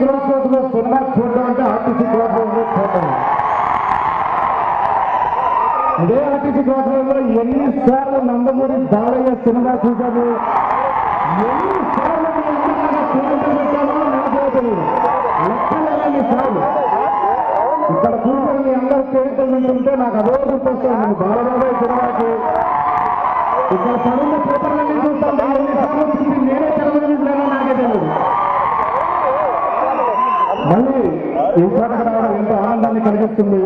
Cross రోడ్లో cinema చూడడం అంటే ఆర్టీసీ క్రాస్ రోడ్లో చూడడం ఇదే ఆర్టీసీ క్రాస్ రోడ్లో ఎన్నిసార్లు నందమూరి దారయ్య సినిమా చూశాను ఎన్నిసార్లు ఇక్కడ కూర్చొని మీ అందరూ చేయటం వింటుంటే నాకు అదో గుర్తొస్తుంది. బాలబాబాయ్ సినిమాకి. ఇక్కడ పనున్న ఇంట్లోకి రావడం ఎంతో ఆనందాన్ని కలిగిస్తుంది.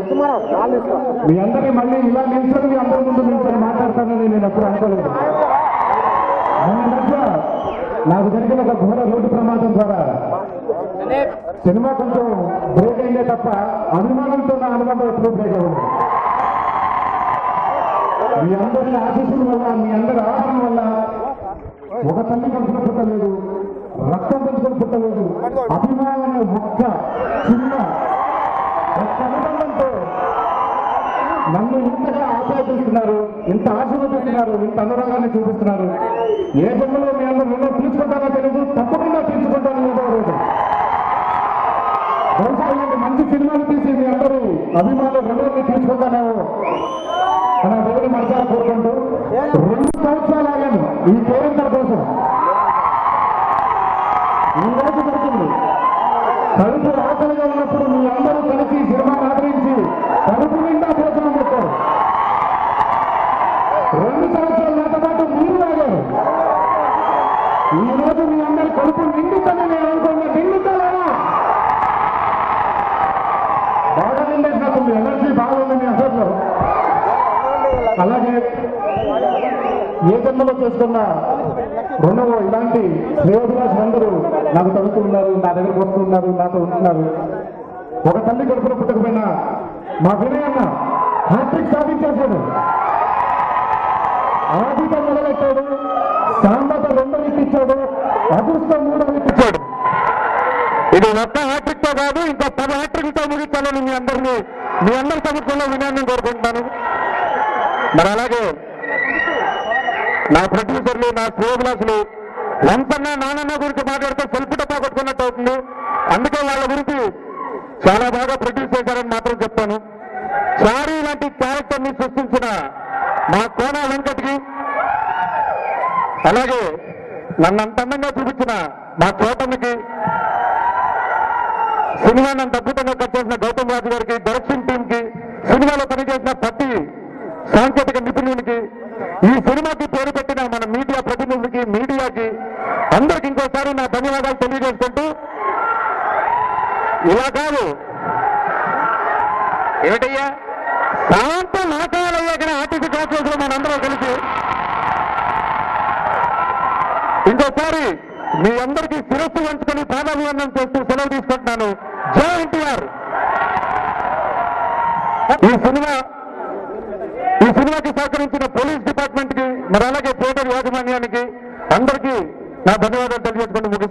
మీ అందరినీ మళ్ళీ ఇలా నిల్చొని మీ అందరి ముందు నిల్చొని మాట్లాడతానని నేను ఎప్పుడు అనుకోలేదు. నాకు జరిగిన ఒక ఘోర రోడ్డు ప్రమాదం ద్వారా సినిమా కొంచెం బ్రేక్ అయిందే తప్ప అనుమానంతో నా అనుమానం ఎప్పుడు బ్రేక్ అవ్వదు మీ అందరి ఆశీస్సుల వల్ల మీ అందరి ఆదరణ వల్ల ఒక తల్లి కడుపున పుట్టలేదు. రక్తం పంచుకొని పుట్టలేదు? అభిమానం ఒక్క చిన్న అనుబంధంతో నన్ను ఇంతగా ఆప్యాయిస్తున్నారు ఇంత ఆశీర్వదిస్తున్నారు ఇంత అనురాగాన్ని చూపిస్తున్నారు. ఏ జన్మలో మీ అందరూ రుణం తీర్చుకుంటారో తెలియదు తప్పకుండా తీర్చుకుంటాను ఏదో రోజు. బహుశా మంచి సినిమాలు తీసి మీ అందరూ అభిమానులు రుణాన్ని తీర్చుకుంటానేమో మన దేవుని మనసారా కోరుకుంటూ రెండు సంవత్సరాలు ఆగాను. ఈ పేరెంతల కడుపు ఆకలిగా ఉన్నప్పుడు మీ అందరూ కలిసి ఈ సినిమాను ఆదరించి కడుపు నిండా భోజనం పెట్టారు రెండు సంవత్సరాల నాతో పాటు మీరు ఆగారు. ఈరోజు మీ అందరి కడుపు నిండుతని నేను అనుకున్న నిండుతారా బాగా నిండేసినట్టుంది. ఎనర్జీ బాగుంది మీ అసలు. అలాగే ఏ జన్మలో చేసుకున్న రెండవ ఇలాంటి శ్రేయోభిలాషులందరూ నాకు చదువుతున్నారు నా దగ్గరకు వస్తున్నారు నాతో ఉంటున్నారు. ఒక తల్లి కడుపున పుట్టకపోయినా మా వినయ్ అన్న హ్యాట్రిక్ సాధించేశాడు. ఆదిత మొదలెట్టాడు సాంబత రెండో ఇప్పించాడు అదృష్టం మూడో ఇది ఒక్క హ్యాట్రిక్తో కాదు ఇంకా పది హ్యాట్రిక్తో ముగించాలని మీ అందరినీ మీ అందరి సమక్షంలో వినయాన్ని కోరుకుంటున్నాను. మరి అలాగే నా ప్రొడ్యూసర్లు నా శ్రేయోభిలాసులు ఎంతన్నా నానన్న గురించి మాట్లాడితే సెల్ఫ్ డబ్బా కొట్టుకున్నట్టు అవుతుంది. అందుకే వాళ్ళ గురించి చాలా బాగా ప్రొడ్యూస్ చేశారని మాత్రం చెప్తాను. సారీ లాంటి క్యారెక్టర్ని సృష్టించిన మా కోన వెంకట్కి అలాగే నన్ను అంత అందంగా చూపించిన మా చోటమ్మకి సినిమా నన్ను అద్భుతంగా కట్ చేసిన గౌతమ్ రాజు గారికి డైరెక్షన్ టీమ్కి సినిమాలో పనిచేసిన ప్రతి సాంకేతిక నిపుణునికి ఈ సినిమాకి పేరు పెట్టిన మన మీడియా ప్రతినిధులకి మీడియాకి అందరికి ఇంకోసారి నా ధన్యవాదాలు తెలియజేసుకుంటూ ఇలా కాదు. ఏమిటయ్యా? సాయంత్రం నాకాలయ్యా కానీ ఆర్టీసీ కాన్ఫరెన్స్ మనందరం కలిసి ఇంకోసారి మీ అందరికీ శిరస్సు వంచుకొని పాదాభివందనం చేస్తూ సెలవు తీసుకుంటున్నాను. జై ఎన్టీఆర్. ఈ సినిమా ఈ సినిమాకి సహకరించిన పోలీస్ డిపార్ట్మెంట్కి మరి అలాగే థియేటర్ యాజమాన్యానికి అందరికీ నా ధన్యవాదాలు తెలియజేసుకుంటూ ముగిస్తున్నాను